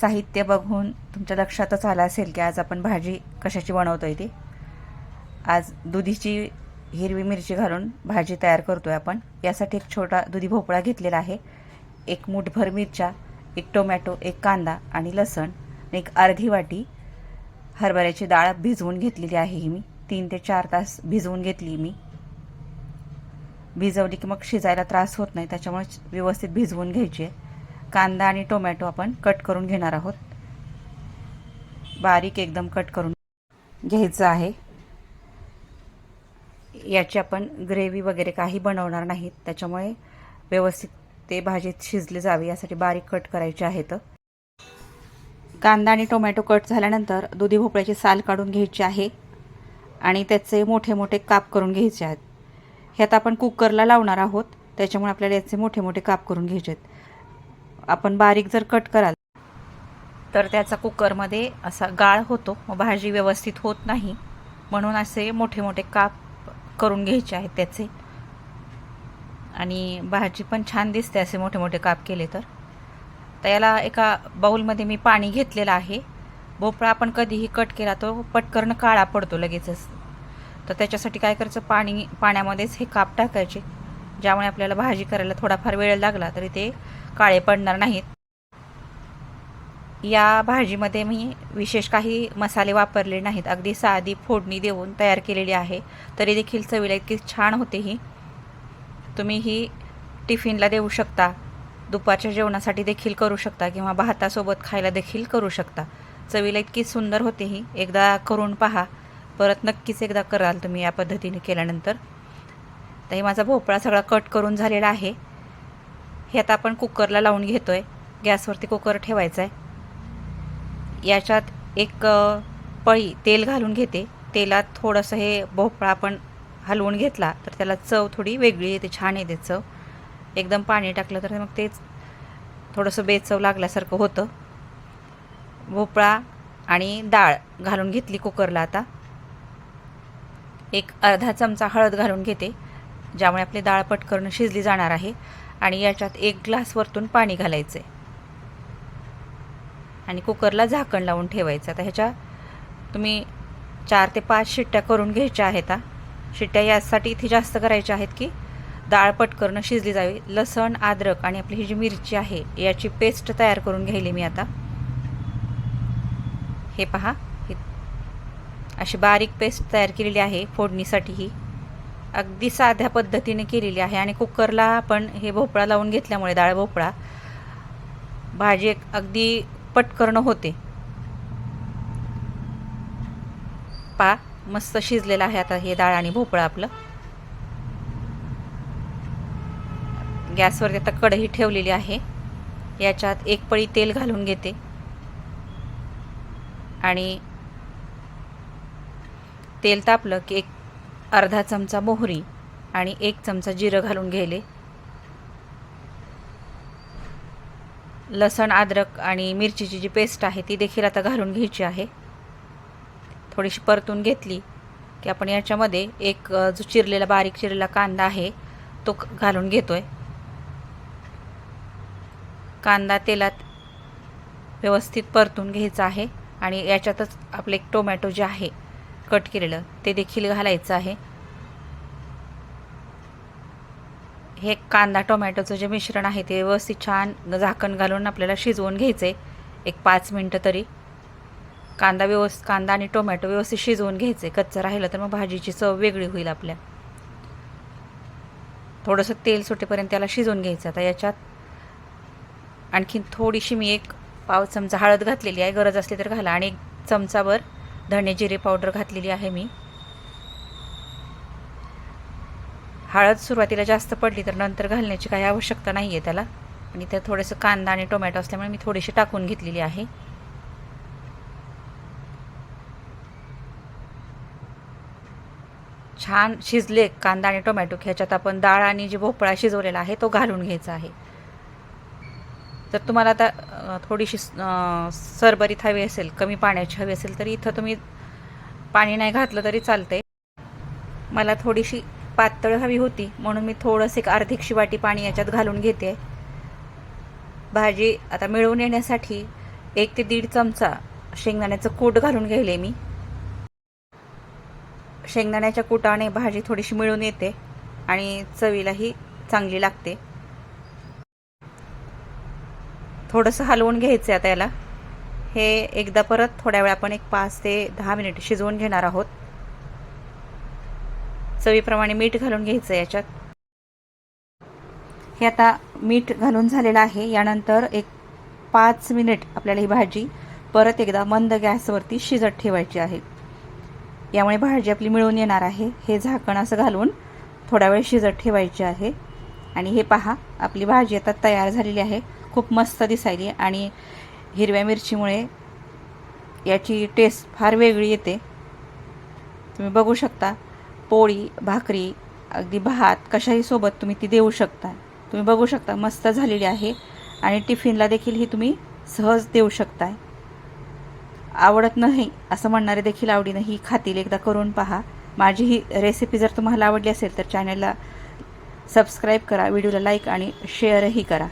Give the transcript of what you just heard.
साहित्य बघून तुमच्या लक्षातच आलं असेल की आज आपण भाजी कशाची बनवतो आहे ती? आज दुधीची हिरवी मिरची घालून भाजी तयार करतो आहे आपण. यासाठी एक छोटा दुधी भोपळा घेतलेला आहे. एक मुठभर मिरच्या एक टोमॅटो एक कांदा आणि लसण आणि एक अर्धी वाटी हरभऱ्याची डाळ भिजवून घेतलेली आहे ही मी. तीन ते चार तास भिजवून घेतली मी. भिजवली की मग शिजायला त्रास होत नाही त्याच्यामुळे व्यवस्थित भिजवून घ्यायची आहे. कांदा आणि टोमॅटो आपण कट करून घेणार आहोत. बारीक एकदम कट करून घ्यायचं आहे. याची आपण ग्रेव्ही वगैरे काही बनवणार नाहीत. त्याच्यामुळे व्यवस्थित ते भाजीत शिजले जावे यासाठी बारीक कट करायचे आहेत. कांदा आणि टोमॅटो कट झाल्यानंतर दुधी भोपळ्याची साल काढून घ्यायची आहे आणि त्याचे मोठे मोठे काप करून घ्यायचे आहेत. हे आता आपण कुकरला लावणार आहोत. त्याच्यामुळे आपल्याला याचे मोठे मोठे काप करून घ्यायचे आहेत. आपण बारीक जर कट कराल तर त्याचा कुकरमध्ये असा गाळ होतो. मग भाजी व्यवस्थित होत नाही. म्हणून असे मोठे मोठे काप करून घ्यायचे आहेत त्याचे. आणि भाजी पण छान दिसते असे मोठे मोठे काप केले तर. तर याला एका बाऊलमध्ये मी पाणी घेतलेलं आहे. भोपळा आपण कधीही कट केला तो पटकन काळा पडतो लगेचच. तर त्याच्यासाठी काय करायचं? पाणी पाण्यामध्येच हे काप टाकायचे. ज्यामुळे आपल्याला भाजी करायला थोडाफार वेळ लागला तरी ते काळे पडणार नाहीत. या भाजीमध्ये मी विशेष काही मसाले वापरले नाहीत. अगदी साधी फोडणी देऊन तयार केलेली आहे. तरी देखील चवीला इतकी छान होते ही. तुम्ही ही टिफिनला देऊ शकता. दुपारच्या जेवणासाठी देखील करू शकता किंवा भातासोबत खायला देखील करू शकता. चवीला इतकी सुंदर होते ही. एकदा करून पहा. परत नक्कीच एकदा कराल तुम्ही या पद्धतीने केल्यानंतर. तर हे माझा भोपळा सगळा कट करून झालेला आहे. हे आता आपण कुकरला लावून घेतो आहे गॅसवरती कुकर ठेवायचा आहे याच्यात एक पळी तेल घालून घेते. तेलात थोडंसं हे भोपळा आपण हलवून घेतला तर त्याला चव थोडी वेगळी येते छान येते चव. एकदम पाणी टाकलं तर मग तेच थोडंसं बेचव लागल्यासारखं होतं. भोपळा आणि डाळ घालून घेतली कुकरला आता. एक अर्धा चमचा हळद घालून घेते. ज्यामुळे आपली डाळ पटकन शिजली जाणार आहे आणि याच्यात एक ग्लास वरतून पाणी घालायचं. आहे आणि कुकरला झाकण लावून ठेवायचं. आता ह्याच्या तुम्ही चार ते पाच शिट्ट्या करून घ्यायच्या आहेत शिट्ट्या यासाठी इथे जास्त करायच्या आहेत की डाळ पटकन शिजली जावी. लसण अद्रक आणि आपली ही जी मिरची आहे याची पेस्ट तयार करून घ्यायली मी आता. हे पहा. अशी बारीक पेस्ट तयार केलेली आहे फोडणीसाठी ही. अगदी साध्या पद्धतीने केलेली आहे. आणि कुकरला आपण हे भोपळा लावून घेतल्यामुळे डाळ भोपळा भाजी एक अगदी पटकरणं होते. पा मस्त शिजलेलं आहे आता हे डाळ आणि भोपळा आपलं. गॅसवरती आता कढई ठेवलेली आहे. याच्यात एक पळी तेल घालून घेते. आणि तेल तापलं की एक अर्धा चमचा मोहरी आणि एक चमचा जिरं घालून घ्यायले लसण अद्रक आणि मिरचीची जी पेस्ट आहे ती देखील आता घालून घ्यायची आहे. थोडीशी परतून घेतली की आपण याच्यामध्ये एक जो चिरलेला बारीक चिरलेला कांदा आहे तो घालून घेतोय. कांदा तेलात व्यवस्थित परतून घ्यायचा आहे आणि याच्यातच आपले एक टोमॅटो जे आहे कट केलेलं. ते देखील घालायचं आहे. हे कांदा टोमॅटोचं जे मिश्रण आहे ते व्यवस्थित छान झाकण घालून आपल्याला शिजवून घ्यायचं आहे एक पाच मिनटं तरी. कांदा व्यवस्थित कांदा आणि टोमॅटो व्यवस्थित शिजवून घ्यायचे कच्चं राहिलं तर मग भाजीची चव वेगळी होईल आपल्या. थोडंसं तेल सुटेपर्यंत त्याला शिजवून घ्यायचं. आता याच्यात आणखीन थोडीशी मी एक पाव चमचा हळद घातलेली आहे. गरज असली तर घाला. आणि एक चमचाभर धणे जिरे पावडर घातलेली आहे मी. हळद सुरुवातीला जास्त पडली तर नंतर घालण्याची काही आवश्यकता नाही आहे त्याला. आणि त्यात थोडंसं कांदा आणि टोमॅटो असल्यामुळे मी थोडीशी टाकून घेतलेली आहे. छान शिजले कांदा आणि टोमॅटो ह्याच्यात आपण डाळ आणि जे भोपळा शिजवलेला आहे तो घालून घ्यायचा आहे. जर तुम्हाला आता थोडीशी सरबरीत हवी असेल कमी पाण्याची हवी असेल तर इथं तुम्ही पाणी नाही घातलं तरी चालतंय. मला थोडीशी पातळ हवी होती म्हणून मी थोडंसं एक अर्धिक शिवाटी पाणी याच्यात घालून घेते. भाजी आता मिळवून येण्यासाठी एक ते दीड चमचा शेंगदाण्याचं कूट घालून घ्यायले मी. शेंगदाण्याच्या कुटाने भाजी थोडीशी मिळून येते आणि चवीलाही चांगली लागते. थोडंसं हलवून घ्यायचं आहे आता याला. हे एकदा परत थोड्या वेळ आपण एक पाच ते दहा मिनिट शिजवून घेणार आहोत. चवीप्रमाणे मीठ घालून घ्यायचं आहे याच्यात. हे आता मीठ घालून झालेलं आहे. यानंतर एक पाच मिनिट आपल्याला ही भाजी परत एकदा मंद गॅसवरती शिजत ठेवायची आहे. यामुळे भाजी आपली मिळून येणार आहे. हे झाकण असं घालून थोडा वेळ शिजत ठेवायची आहे. आणि हे पहा आपली भाजी आता तयार झालेली आहे. खूप मस्त दिसायली आणि हिरव्या मिरचीमुळे याची टेस्ट फार वेगळी येते. तुम्ही बघू शकता पोळी भाकरी अगदी भात कशाही सोबत तुम्ही ती देऊ शकता. तुम्ही बघू शकता मस्त झालेली आहे आणि टिफिनला देखील ही तुम्ही सहज देऊ शकताय. आवडत नाही असं म्हणणारे देखील आवडीनं ही खातील. एकदा करून पहा. माझी ही रेसिपी जर तुम्हाला आवडली असेल तर चॅनलला सबस्क्राईब करा व्हिडिओला लाईक आणि शेअरही करा.